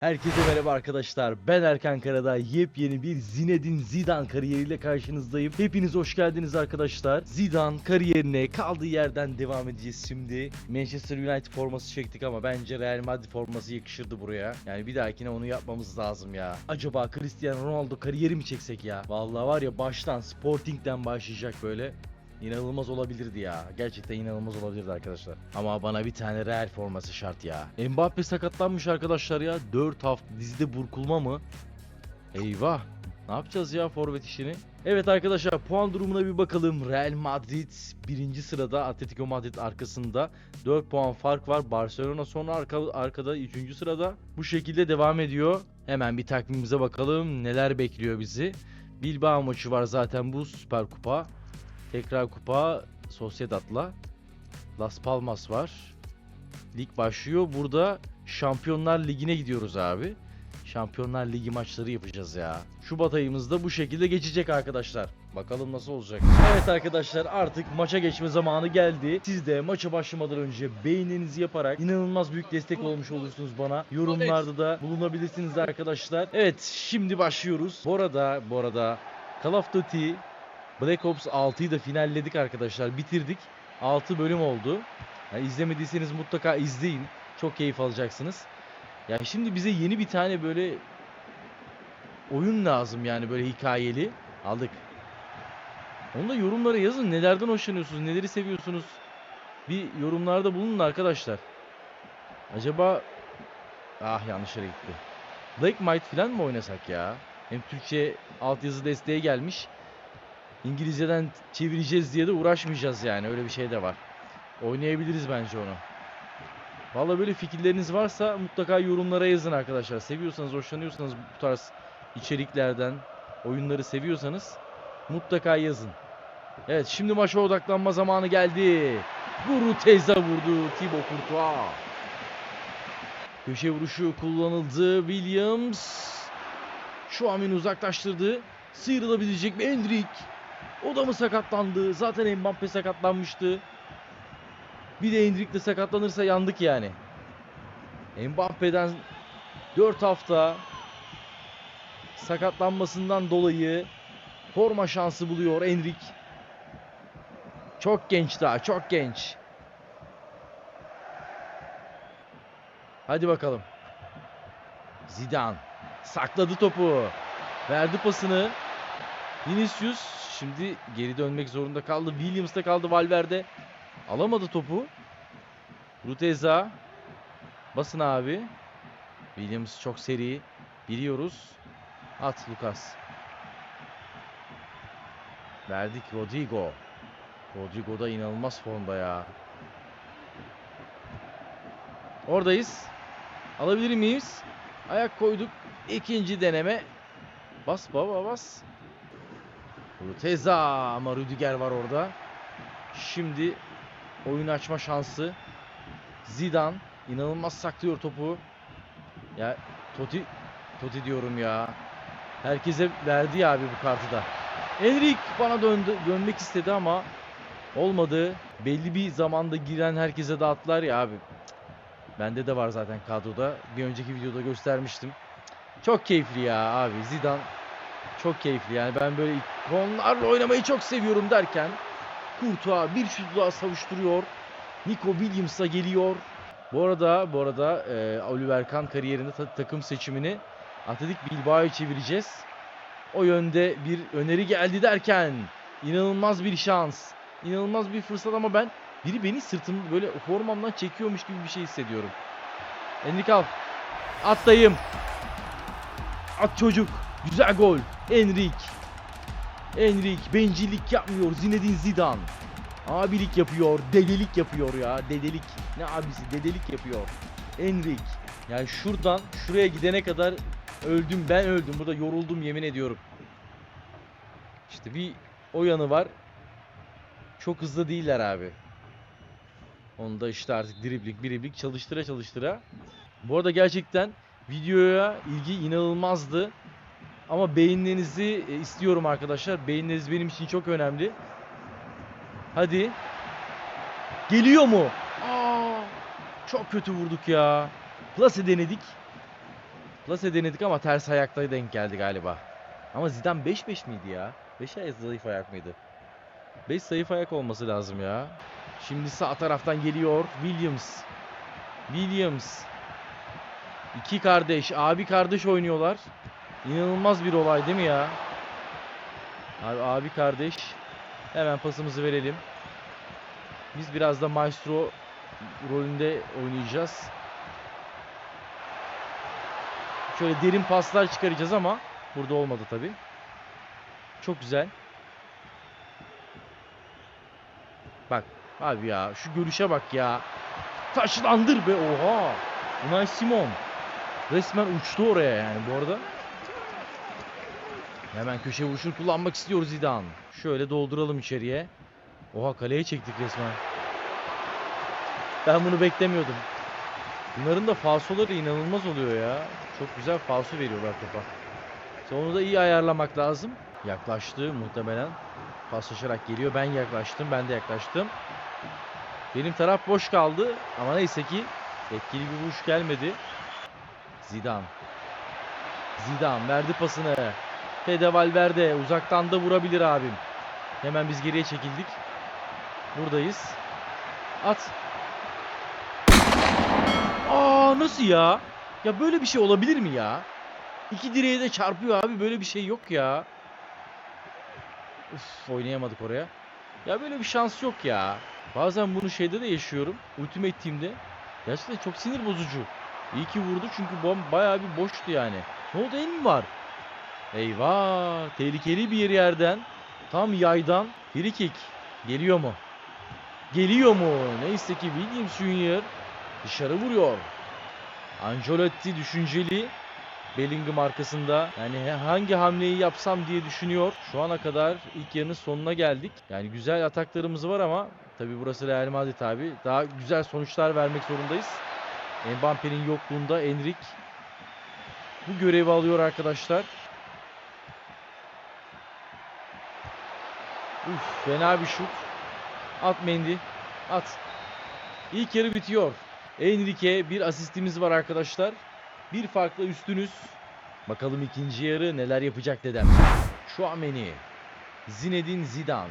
Herkese merhaba arkadaşlar. Ben Erkan Karadağ. Yepyeni bir Zinedine Zidane kariyeriyle karşınızdayım. Hepiniz hoş geldiniz arkadaşlar. Zidane kariyerine kaldığı yerden devam edeceğiz şimdi. Manchester United forması çektik ama bence Real Madrid forması yakışırdı buraya. Yani bir dahakine onu yapmamız lazım ya. Acaba Cristiano Ronaldo kariyeri mi çeksek ya? Vallahi var ya baştan Sporting'den başlayacak böyle. İnanılmaz olabilirdi ya. Gerçekten inanılmaz olabilirdi arkadaşlar. Ama bana bir tane Real forması şart ya. Mbappe sakatlanmış arkadaşlar ya. 4 hafta dizide burkulma mı? Eyvah. Ne yapacağız ya forvet işini? Evet arkadaşlar puan durumuna bir bakalım. Real Madrid birinci sırada, Atletico Madrid arkasında. 4 puan fark var. Barcelona sonra arka, arkada 3. sırada. Bu şekilde devam ediyor. Hemen bir takvimimize bakalım. Neler bekliyor bizi. Bilbao maçı var zaten bu Süper Kupa. Tekrar kupa Sociedad'la Las Palmas var. Lig başlıyor. Burada Şampiyonlar Ligi'ne gidiyoruz abi. Şampiyonlar Ligi maçları yapacağız ya. Şubat ayımızda bu şekilde geçecek arkadaşlar. Bakalım nasıl olacak. Evet arkadaşlar artık maça geçme zamanı geldi. Siz de maça başlamadan önce beğeninizi yaparak inanılmaz büyük destek olmuş olursunuz bana. Yorumlarda da bulunabilirsiniz arkadaşlar. Evet şimdi başlıyoruz. Bu arada bu arada Call of Duty Black Ops 6'yı da finalledik arkadaşlar. Bitirdik. 6 bölüm oldu. Yani izlemediyseniz mutlaka izleyin. Çok keyif alacaksınız. Yani şimdi bize yeni bir tane böyle oyun lazım yani böyle hikayeli. Aldık. Onu da yorumlara yazın. Nelerden hoşlanıyorsunuz? Neleri seviyorsunuz? Bir yorumlarda bulunun arkadaşlar. Acaba ah yanlış yere gitti. Black Might falan mı oynasak ya? Hem Türkçe altyazı desteği gelmiş. İngilizceden çevireceğiz diye de uğraşmayacağız yani. Öyle bir şey de var. Oynayabiliriz bence onu. Vallahi böyle fikirleriniz varsa mutlaka yorumlara yazın arkadaşlar. Seviyorsanız, hoşlanıyorsanız bu tarz içeriklerden, oyunları seviyorsanız mutlaka yazın. Evet şimdi maça odaklanma zamanı geldi. Guru Teza vurdu. Thibaut Courtois. Köşe vuruşu kullanıldı. Williams. Şu an uzaklaştırdı. Sıyrılabilecek mi Endrick? O da mı sakatlandı? Zaten Mbappe sakatlanmıştı. Bir de Endrick de sakatlanırsa yandık yani. Mbappe'den 4 hafta sakatlanmasından dolayı forma şansı buluyor Endrick. Çok genç daha, çok genç. Hadi bakalım. Zidane sakladı topu. Verdi pasını. Vinicius şimdi geri dönmek zorunda kaldı. Williams'ta kaldı Valverde. Alamadı topu. Ruteza. Basın abi. Williams çok seri. Biliyoruz. At Lucas. Verdik Rodrigo. Rodrigo da inanılmaz formda ya. Oradayız. Alabilir miyiz? Ayak koyduk. İkinci deneme. Bas baba bas. Ruteza ama Rüdiger var orada. Şimdi oyun açma şansı. Zidane inanılmaz saklıyor topu. Ya Totti Totti diyorum ya. Herkese verdi ya abi bu kartı da. Enric bana döndü, dönmek istedi ama olmadı. Belli bir zamanda giren herkese dağıttılar ya abi. Bende de var zaten kadroda. Bir önceki videoda göstermiştim. Çok keyifli ya abi. Zidane çok keyifli yani ben böyle ikonlarla oynamayı çok seviyorum derken Courtois bir şut daha savuşturuyor. Nico Williams'a geliyor. Bu arada bu arada e, Oliver Kahn kariyerinde ta- takım seçimini Atletik Bilbao'ya çevireceğiz. O yönde bir öneri geldi derken inanılmaz bir şans. inanılmaz bir fırsat ama ben biri beni sırtım böyle formamdan çekiyormuş gibi bir şey hissediyorum. Enrique al. Atlayım. At çocuk. Güzel gol. Enric. Enric bencillik yapmıyor. Zinedine Zidane. Abilik yapıyor. Dedelik yapıyor ya. Dedelik. Ne abisi? Dedelik yapıyor. Enric. Yani şuradan şuraya gidene kadar öldüm. Ben öldüm. Burada yoruldum yemin ediyorum. İşte bir o yanı var. Çok hızlı değiller abi. Onda işte artık dribling, dribling çalıştıra çalıştıra. Bu arada gerçekten videoya ilgi inanılmazdı. Ama beğenmenizi e, istiyorum arkadaşlar. Beğeniniz benim için çok önemli. Hadi. Geliyor mu? Aa, çok kötü vurduk ya. Plase denedik. Plase denedik ama ters ayakta denk geldi galiba. Ama Zidane 5-5 miydi ya? 5 ayak zayıf ayak mıydı? 5 zayıf ayak olması lazım ya. Şimdi sağ taraftan geliyor Williams. Williams. İki kardeş, abi kardeş oynuyorlar. İnanılmaz bir olay değil mi ya? Abi, abi kardeş. Hemen pasımızı verelim. Biz biraz da maestro rolünde oynayacağız. Şöyle derin paslar çıkaracağız ama burada olmadı tabi. Çok güzel. Bak abi ya şu görüşe bak ya. Taşlandır be oha. Unai Simon. Resmen uçtu oraya yani bu arada. Hemen köşe vuruşunu kullanmak istiyor Zidane. Şöyle dolduralım içeriye. Oha kaleye çektik resmen. Ben bunu beklemiyordum. Bunların da falsoları inanılmaz oluyor ya. Çok güzel falso veriyorlar topa. Onu da iyi ayarlamak lazım. Yaklaştı muhtemelen. Paslaşarak geliyor. Ben yaklaştım. Ben de yaklaştım. Benim taraf boş kaldı. Ama neyse ki etkili bir vuruş gelmedi. Zidane. Zidane verdi pasını. Fede Valverde uzaktan da vurabilir abim. Hemen biz geriye çekildik. Buradayız. At. Aa nasıl ya? Ya böyle bir şey olabilir mi ya? İki direğe de çarpıyor abi. Böyle bir şey yok ya. Uf oynayamadık oraya. Ya böyle bir şans yok ya. Bazen bunu şeyde de yaşıyorum. Ultimate Team'de. Gerçekten çok sinir bozucu. İyi ki vurdu çünkü bom bayağı bir boştu yani. Ne oldu el mi var? Eyvah! Tehlikeli bir yerden tam yaydan free kick. Geliyor mu? Geliyor mu? Neyse ki Williams Junior dışarı vuruyor. Ancelotti düşünceli. Bellingham arkasında. Yani hangi hamleyi yapsam diye düşünüyor. Şu ana kadar ilk yarının sonuna geldik. Yani güzel ataklarımız var ama tabi burası Real Madrid abi. Daha güzel sonuçlar vermek zorundayız. Mbappe'nin yokluğunda Enrik bu görevi alıyor arkadaşlar. Uf, fena bir şut. At Mendy. At. İlk yarı bitiyor. Enrique bir asistimiz var arkadaşlar. Bir farkla üstünüz. Bakalım ikinci yarı neler yapacak dedem. Chouameni. Zinedine Zidane.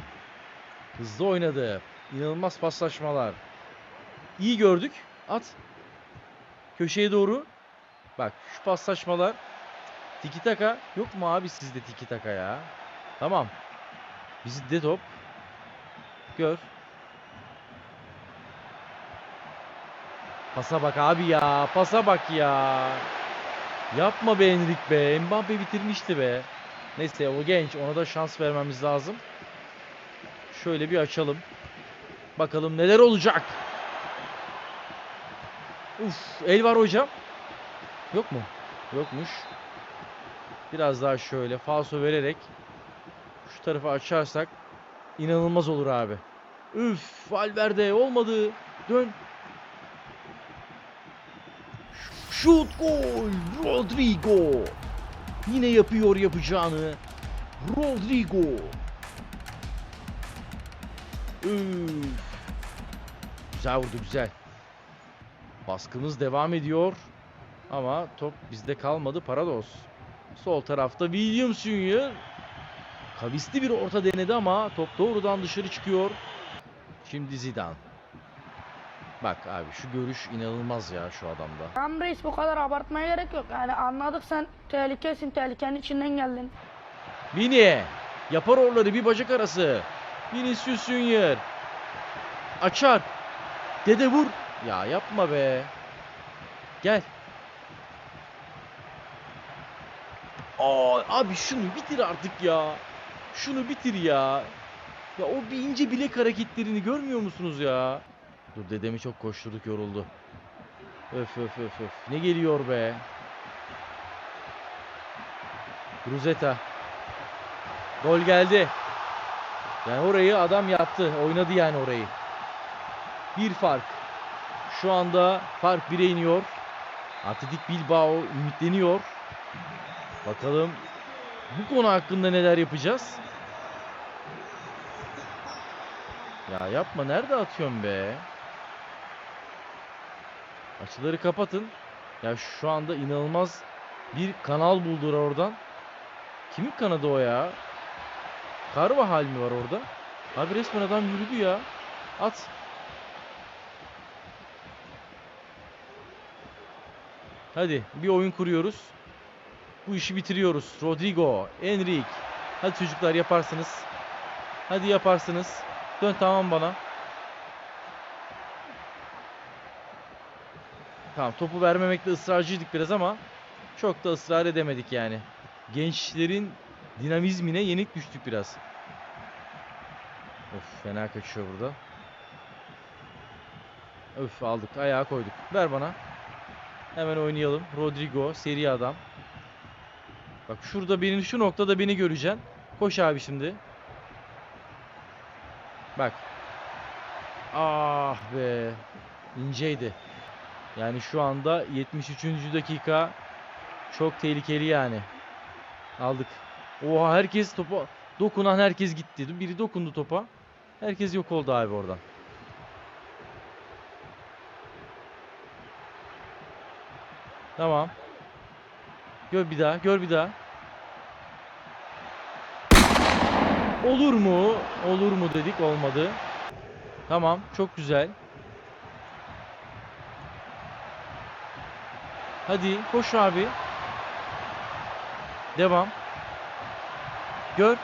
Hızlı oynadı. İnanılmaz paslaşmalar. İyi gördük. At. Köşeye doğru. Bak şu paslaşmalar. Tiki taka. Yok mu abi sizde tiki taka ya? Tamam. Bizde top. Gör. Pasa bak abi ya. Pasa bak ya. Yapma be Enrik be. Mbappe bitirmişti be. Neyse o genç. Ona da şans vermemiz lazım. Şöyle bir açalım. Bakalım neler olacak. Uf, el var hocam. Yok mu? Yokmuş. Biraz daha şöyle falso vererek şu tarafa açarsak inanılmaz olur abi. Üf, Valverde olmadı. Dön. Şut gol. Rodrigo. Yine yapıyor yapacağını. Rodrigo. Üf. Güzel vurdu güzel. Baskımız devam ediyor. Ama top bizde kalmadı. Parados. Sol tarafta Williams Junior. Kavisli bir orta denedi ama top doğrudan dışarı çıkıyor. Şimdi Zidane. Bak abi şu görüş inanılmaz ya şu adamda. Tamam reis bu kadar abartmaya gerek yok. Yani anladık sen tehlikesin, tehlikenin içinden geldin. Vini yapar oraları bir bacak arası. Vinicius Junior. Açar. Dede vur. Ya yapma be. Gel. Aa, abi şunu bitir artık ya. Şunu bitir ya. Ya o bir ince bilek hareketlerini görmüyor musunuz ya? Dur dedemi çok koşturduk yoruldu. Öf öf öf öf. Ne geliyor be? Ruzeta. Gol geldi. Yani orayı adam yaptı. Oynadı yani orayı. Bir fark. Şu anda fark 1'e iniyor. Atletik Bilbao ümitleniyor. Bakalım bu konu hakkında neler yapacağız? Ya yapma nerede atıyorsun be? Açıları kapatın. Ya şu anda inanılmaz Bir kanal buldular oradan. Kimin kanadı o ya? Carvajal mi var orada? Abi resmen adam yürüdü ya. At. Hadi bir oyun kuruyoruz. Bu işi bitiriyoruz. Rodrigo, Enrique. Hadi çocuklar yaparsınız. Hadi yaparsınız. Dön tamam bana. Tamam topu vermemekte ısrarcıydık biraz ama çok da ısrar edemedik yani. Gençlerin dinamizmine yenik düştük biraz. Of fena kaçıyor burada. Öf aldık ayağa koyduk. Ver bana. Hemen oynayalım. Rodrigo seri adam. Bak şurada benim şu noktada beni göreceksin. Koş abi şimdi. Bak. Ah be. İnceydi. Yani şu anda 73. dakika çok tehlikeli yani. Aldık. Oha herkes topa dokunan herkes gitti. Biri dokundu topa. Herkes yok oldu abi oradan. Tamam. Gör bir daha, gör bir daha. Olur mu? Olur mu dedik, olmadı. Tamam, çok güzel. Hadi koş abi. Devam. Gör.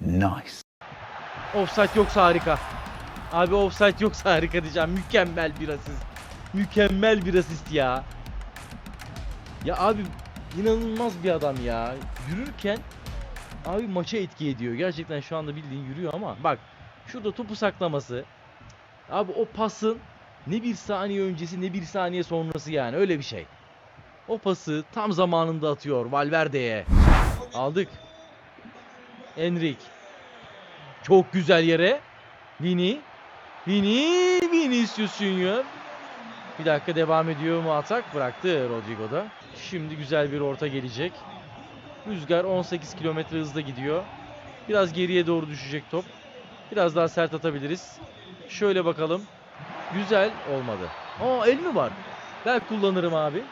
Nice. Offside yoksa harika. Abi offside yoksa harika diyeceğim. Mükemmel bir asist. Mükemmel bir asist ya. Ya abi inanılmaz bir adam ya. Yürürken abi maça etki ediyor. Gerçekten şu anda bildiğin yürüyor ama bak şurada topu saklaması. Abi o pasın ne bir saniye öncesi ne bir saniye sonrası yani öyle bir şey. O pası tam zamanında atıyor Valverde'ye. Aldık. Enrique. Çok güzel yere. Vini. Vini. Vinicius Junior. Bir dakika devam ediyor mu atak? Bıraktı Rodrigo'da. Şimdi güzel bir orta gelecek. Rüzgar 18 kilometre hızla gidiyor. Biraz geriye doğru düşecek top. Biraz daha sert atabiliriz. Şöyle bakalım. Güzel olmadı. Aa el mi var? Ben kullanırım abi.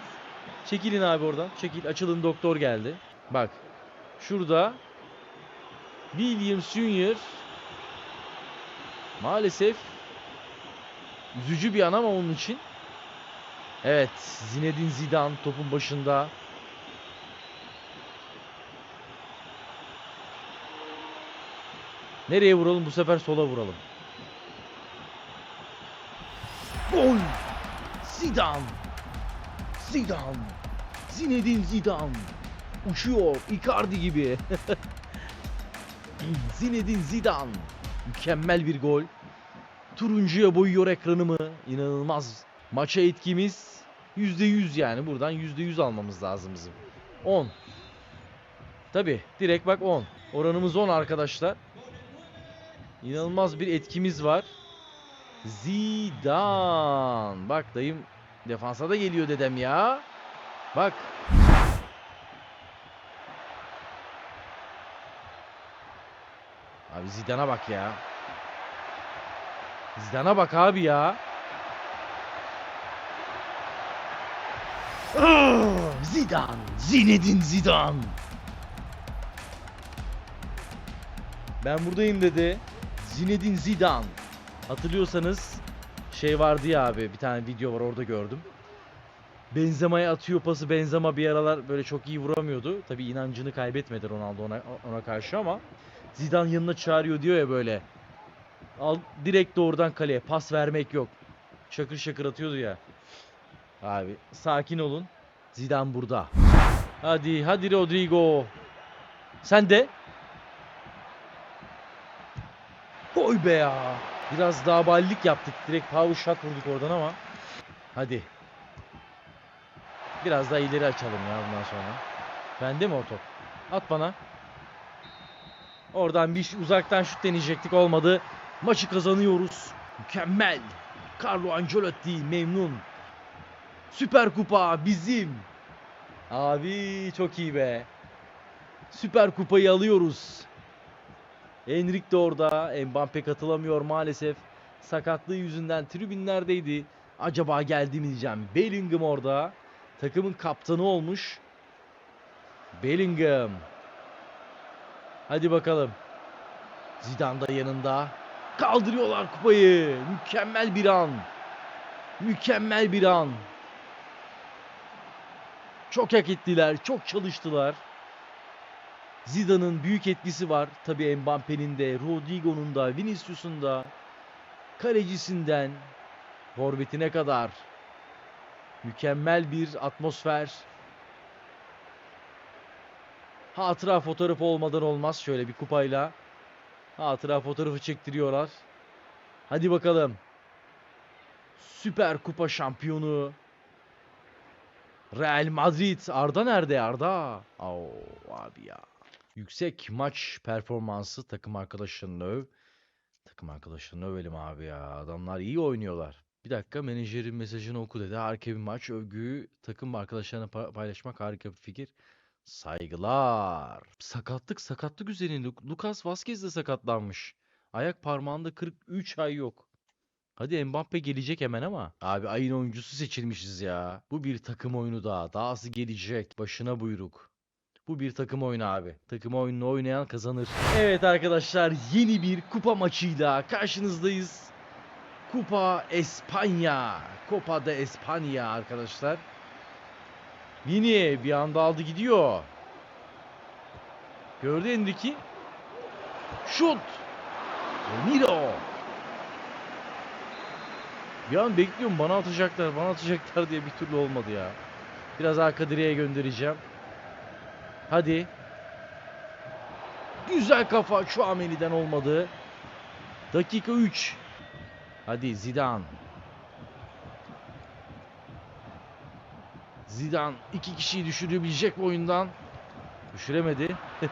Çekilin abi oradan. Çekil. Açılın doktor geldi. Bak. Şurada Williams Junior maalesef üzücü bir an ama onun için. Evet, Zinedine Zidane topun başında. Nereye vuralım? Bu sefer sola vuralım. Gol! Zidane! Zidane! Zinedine Zidane! Uçuyor Icardi gibi. Zinedine Zidane. Mükemmel bir gol. Turuncuya boyuyor ekranımı. İnanılmaz. Maça etkimiz %100 yani. Buradan %100 almamız lazım bizim. 10. Tabi direkt bak 10. Oranımız 10 arkadaşlar. İnanılmaz bir etkimiz var. Zidane. Bak dayım defansa da geliyor dedem ya. Bak. Abi Zidane'a bak ya. Zidane'a bak abi ya. Zidane, Zinedine Zidane. Ben buradayım dedi. Zinedine Zidane. Hatırlıyorsanız şey vardı ya abi bir tane video var orada gördüm. Benzema'ya atıyor pası Benzema bir aralar böyle çok iyi vuramıyordu. Tabi inancını kaybetmedi Ronaldo ona, ona karşı ama Zidane yanına çağırıyor diyor ya böyle. Al direkt doğrudan kaleye pas vermek yok. Şakır şakır atıyordu ya. Abi sakin olun. Zidane burada. Hadi hadi Rodrigo. Sen de. Koy be ya. Biraz daha ballik yaptık. Direkt power shot vurduk oradan ama. Hadi. Biraz daha ileri açalım ya bundan sonra. Bende mi o top? At bana. Oradan bir uzaktan şut deneyecektik olmadı. Maçı kazanıyoruz. Mükemmel. Carlo Ancelotti memnun. Süper Kupa bizim. Abi çok iyi be. Süper Kupayı alıyoruz. Enric de orada. Mbappe katılamıyor maalesef. Sakatlığı yüzünden tribünlerdeydi. Acaba geldi mi diyeceğim. Bellingham orada. takımın kaptanı olmuş. Bellingham. Hadi bakalım. Zidane da yanında. Kaldırıyorlar kupayı. Mükemmel bir an. Mükemmel bir an. Çok hak ettiler, çok çalıştılar. Zidane'ın büyük etkisi var. Tabii Mbappe'nin de, Rodrigo'nun da, Vinicius'un da. Kalecisinden forvetine kadar. Mükemmel bir atmosfer. Hatıra fotoğrafı olmadan olmaz. Şöyle bir kupayla hatıra fotoğrafı çektiriyorlar. Hadi bakalım. Süper Kupa şampiyonu Real Madrid. Arda nerede Arda? Oo abi ya. Yüksek maç performansı takım arkadaşlarını öv. Takım arkadaşlarını övelim abi ya. Adamlar iyi oynuyorlar. Bir dakika menajerin mesajını oku dedi. Harika bir maç. Övgüyü takım arkadaşlarına pa- paylaşmak harika bir fikir. Saygılar. Sakatlık sakatlık üzerinde. Lucas Vazquez de sakatlanmış. Ayak parmağında 43 ay yok. Hadi Mbappe gelecek hemen ama. Abi ayın oyuncusu seçilmişiz ya. Bu bir takım oyunu daha. Dahası gelecek. Başına buyruk. Bu bir takım oyunu abi. Takım oyununu oynayan kazanır. Evet arkadaşlar yeni bir kupa maçıyla karşınızdayız. Kupa Espanya. Copa de Espanya arkadaşlar. Vini bir anda aldı gidiyor. Gördü Enrique. Şut. Miro. Bir an bekliyorum bana atacaklar bana atacaklar diye bir türlü olmadı ya. Biraz arka direğe göndereceğim. Hadi. Güzel kafa şu Ameli'den olmadı. Dakika 3. Hadi Zidane. Zidane iki kişiyi düşürebilecek oyundan. Düşüremedi.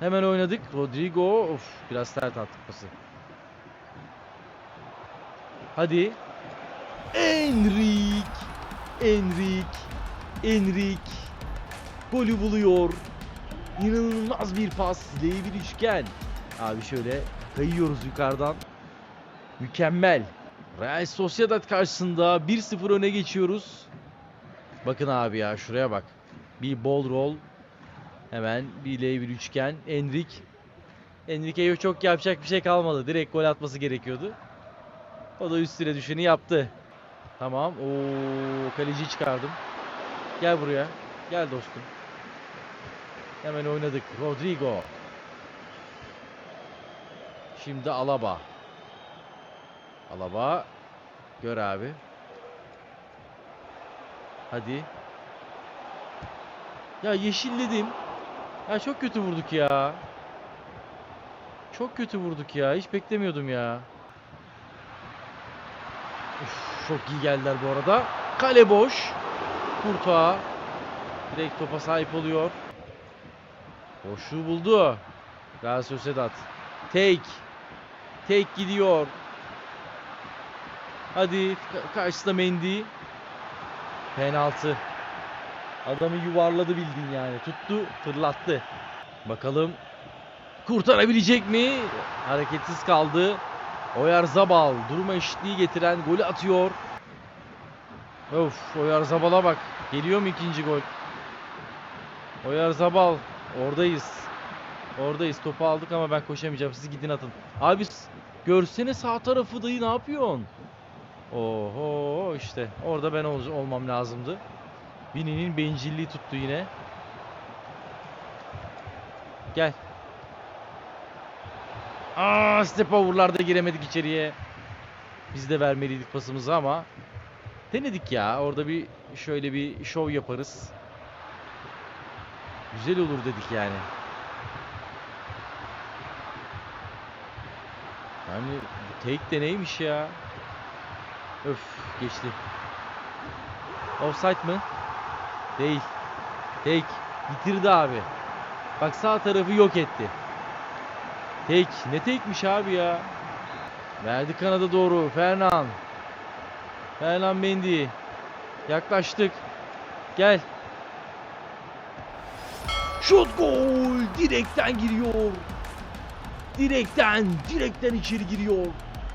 Hemen oynadık. Rodrigo of biraz sert attık pası. Hadi. Enrik. Enrik. Enrik. Golü buluyor. İnanılmaz bir pas. L bir üçgen. Abi şöyle kayıyoruz yukarıdan. Mükemmel. Real Sociedad karşısında 1-0 öne geçiyoruz. Bakın abi ya şuraya bak. Bir ball roll. Hemen bir L bir üçgen. Enrik. Enrique'ye çok yapacak bir şey kalmadı. Direkt gol atması gerekiyordu. O da üstüne düşeni yaptı. Tamam. Oo kaleci çıkardım. Gel buraya. Gel dostum. Hemen oynadık. Rodrigo. Şimdi Alaba. Alaba. Gör abi. Hadi. Ya yeşilledim. Ya çok kötü vurduk ya. Çok kötü vurduk ya. Hiç beklemiyordum ya. Uf, çok iyi geldiler bu arada. Kale boş. Kurtuğa. Direkt topa sahip oluyor. Boşluğu buldu. Real Sociedad. Take. Take gidiyor. Hadi ka- karşısında Mendy. Penaltı. Adamı yuvarladı bildin yani. Tuttu, fırlattı. Bakalım kurtarabilecek mi? Hareketsiz kaldı. Oyar Zabal duruma eşitliği getiren golü atıyor. Of Oyar Zabal'a bak. Geliyor mu ikinci gol? Oyar Zabal oradayız. Oradayız. Topu aldık ama ben koşamayacağım. Siz gidin atın. Abi görsene sağ tarafı dayı ne yapıyorsun? Oho işte. Orada ben ol- olmam lazımdı. Vini'nin bencilliği tuttu yine. Gel. Aa, step over'larda giremedik içeriye. Biz de vermeliydik pasımızı ama denedik ya. Orada bir şöyle bir şov yaparız. Güzel olur dedik yani. Yani bu take de neymiş ya? Öf geçti. Offside mı? Değil. Take. Bitirdi abi. Bak sağ tarafı yok etti. Tek. Ne tekmiş abi ya. Verdi kanada doğru. Fernan. Fernan Mendy. Yaklaştık. Gel. Şut gol. Direkten giriyor. Direkten. Direkten içeri giriyor.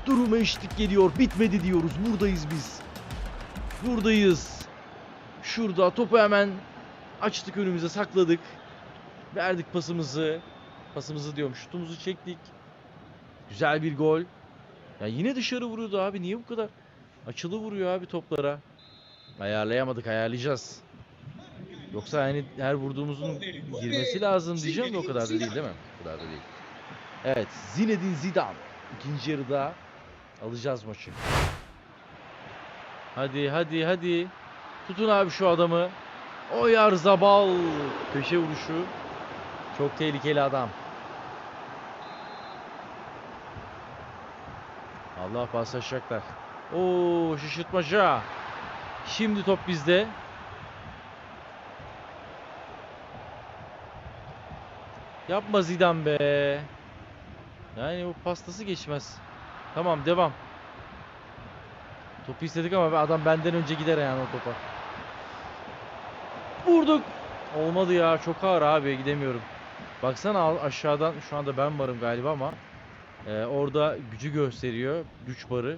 Duruma eşitlik geliyor. Bitmedi diyoruz. Buradayız biz. Buradayız. Şurada topu hemen açtık önümüze sakladık. Verdik pasımızı. Pasımızı diyorum şutumuzu çektik. Güzel bir gol. Ya yine dışarı vuruyordu abi. Niye bu kadar açılı vuruyor abi toplara? Ayarlayamadık ayarlayacağız. Yoksa yani her vurduğumuzun girmesi lazım diyeceğim de o kadar da değil değil mi? O kadar da değil. Evet Zinedine Zidane. İkinci yarıda alacağız maçı. Hadi hadi hadi. Tutun abi şu adamı. Oyar Zabal. Köşe vuruşu. Çok tehlikeli adam. Allah paslaşacaklar. Oo şaşırtmaca. Şimdi top bizde. Yapma Zidane be. Yani bu pastası geçmez. Tamam devam. Topu istedik ama adam benden önce gider yani o topa. Vurduk. Olmadı ya çok ağır abi gidemiyorum. Baksana aşağıdan şu anda ben varım galiba ama e, orada gücü gösteriyor güç barı.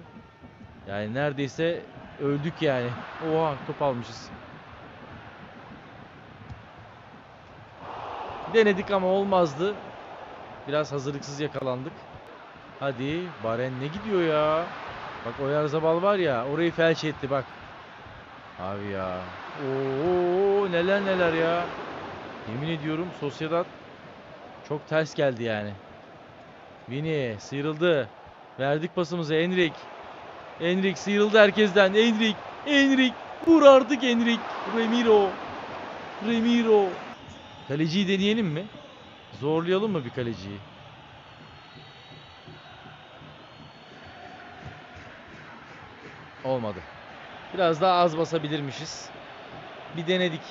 Yani neredeyse öldük yani. Oha top almışız. Denedik ama olmazdı. Biraz hazırlıksız yakalandık. Hadi Baren ne gidiyor ya? Bak Oyarzabal var ya orayı felç etti bak. Abi ya. Oo neler neler ya. Yemin ediyorum Sociedad çok ters geldi yani. Vini sıyrıldı. Verdik pasımızı Enrik. Enrik sıyrıldı herkesten. Enrik. Enrik. Vur artık Enrik. Remiro. Remiro. Kaleciyi deneyelim mi? Zorlayalım mı bir kaleciyi? Olmadı. Biraz daha az basabilirmişiz. Bir denedik.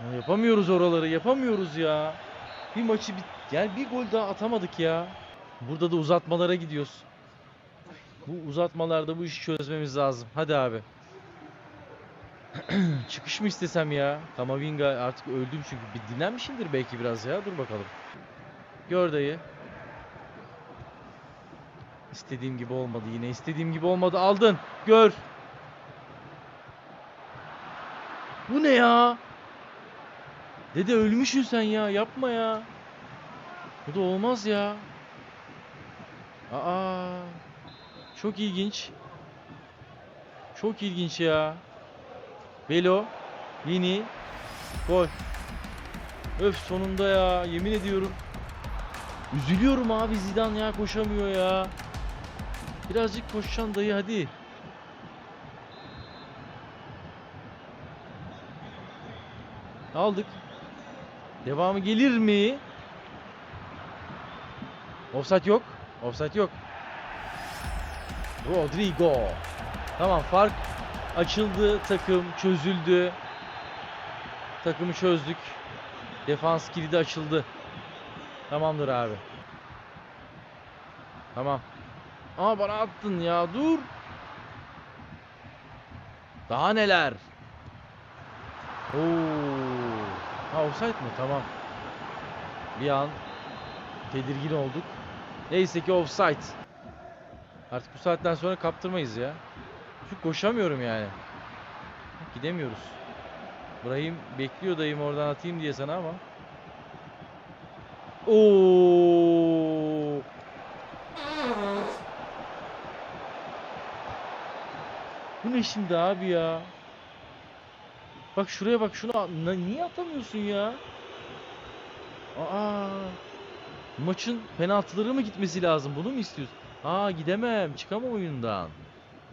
Ya yapamıyoruz oraları, yapamıyoruz ya. Bir maçı bit yani bir gol daha atamadık ya. Burada da uzatmalara gidiyoruz. Bu uzatmalarda bu işi çözmemiz lazım. Hadi abi. Çıkış mı istesem ya? Kamavinga artık öldüm çünkü. Bir dinlenmişimdir belki biraz ya. Dur bakalım. Gör dayı. İstediğim gibi olmadı yine. İstediğim gibi olmadı. Aldın. Gör. Bu ne ya? Dede ölmüşsün sen ya. Yapma ya. Bu da olmaz ya. Aa. Çok ilginç. Çok ilginç ya. Velo. Vini. Gol. Öf sonunda ya. Yemin ediyorum. Üzülüyorum abi Zidane ya koşamıyor ya. Birazcık koşacaksın dayı hadi. Aldık. Devamı gelir mi? Offside yok. Offside yok. Rodrigo. Tamam fark açıldı takım çözüldü. Takımı çözdük. Defans kilidi açıldı. Tamamdır abi. Tamam. Ama bana attın ya dur. Daha neler? Oo. Ha offside mi? Tamam. Bir an tedirgin olduk. Neyse ki offside. Artık bu saatten sonra kaptırmayız ya. Çünkü koşamıyorum yani. Gidemiyoruz. Brahim bekliyor dayım oradan atayım diye sana ama. Oo. Bu ne şimdi abi ya? Bak şuraya bak şunu niye atamıyorsun ya? Aa. Maçın penaltıları mı gitmesi lazım? Bunu mu istiyorsun? Aa gidemem. Çıkamam oyundan.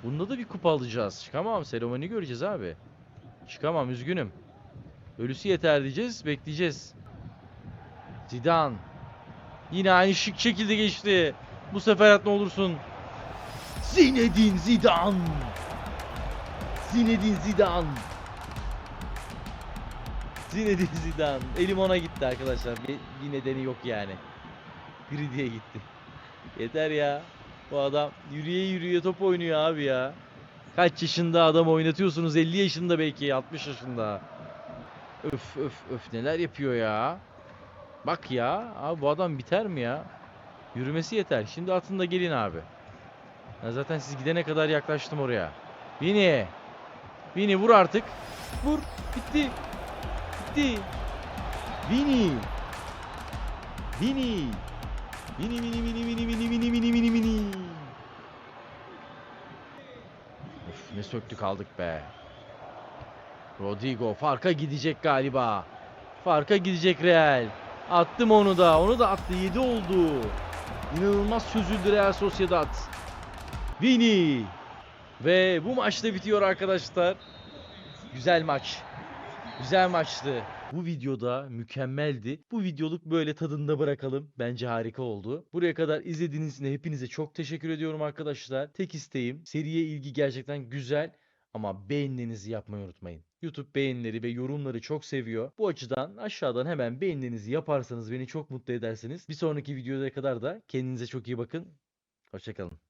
Bunda da bir kupa alacağız. Çıkamam. Seremoni göreceğiz abi. Çıkamam. Üzgünüm. Ölüsü yeter diyeceğiz. Bekleyeceğiz. Zidane. Yine aynı şık şekilde geçti. Bu sefer at ne olursun. Zinedine Zidane. Zinedine Zidane. Zinedine Zidane. Elim ona gitti arkadaşlar. Bir, bir nedeni yok yani. Biri diye gitti. Yeter ya. Bu adam yürüye yürüye top oynuyor abi ya. Kaç yaşında adam oynatıyorsunuz? 50 yaşında belki, 60 yaşında. Öf öf öf neler yapıyor ya. Bak ya. Abi bu adam biter mi ya? Yürümesi yeter. Şimdi atın da gelin abi. Ya zaten siz gidene kadar yaklaştım oraya. Vini. Vini vur artık. Vur. Bitti. Bitti. Vini. Vini. Vini vini vini vini vini vini vini vini vini. Of ne söktük aldık be. Rodrigo farka gidecek galiba. Farka gidecek Real. Attım onu da. Onu da attı. 7 oldu. İnanılmaz çözüldü Real Sociedad. Vini. Ve bu maç da bitiyor arkadaşlar. Güzel maç. Güzel maçtı. Bu videoda mükemmeldi. Bu videoluk böyle tadında bırakalım. Bence harika oldu. Buraya kadar izlediğiniz için hepinize çok teşekkür ediyorum arkadaşlar. Tek isteğim seriye ilgi gerçekten güzel ama beğenilerinizi yapmayı unutmayın. YouTube beğenileri ve yorumları çok seviyor. Bu açıdan aşağıdan hemen beğenilerinizi yaparsanız beni çok mutlu edersiniz. Bir sonraki videoya kadar da kendinize çok iyi bakın. Hoşçakalın.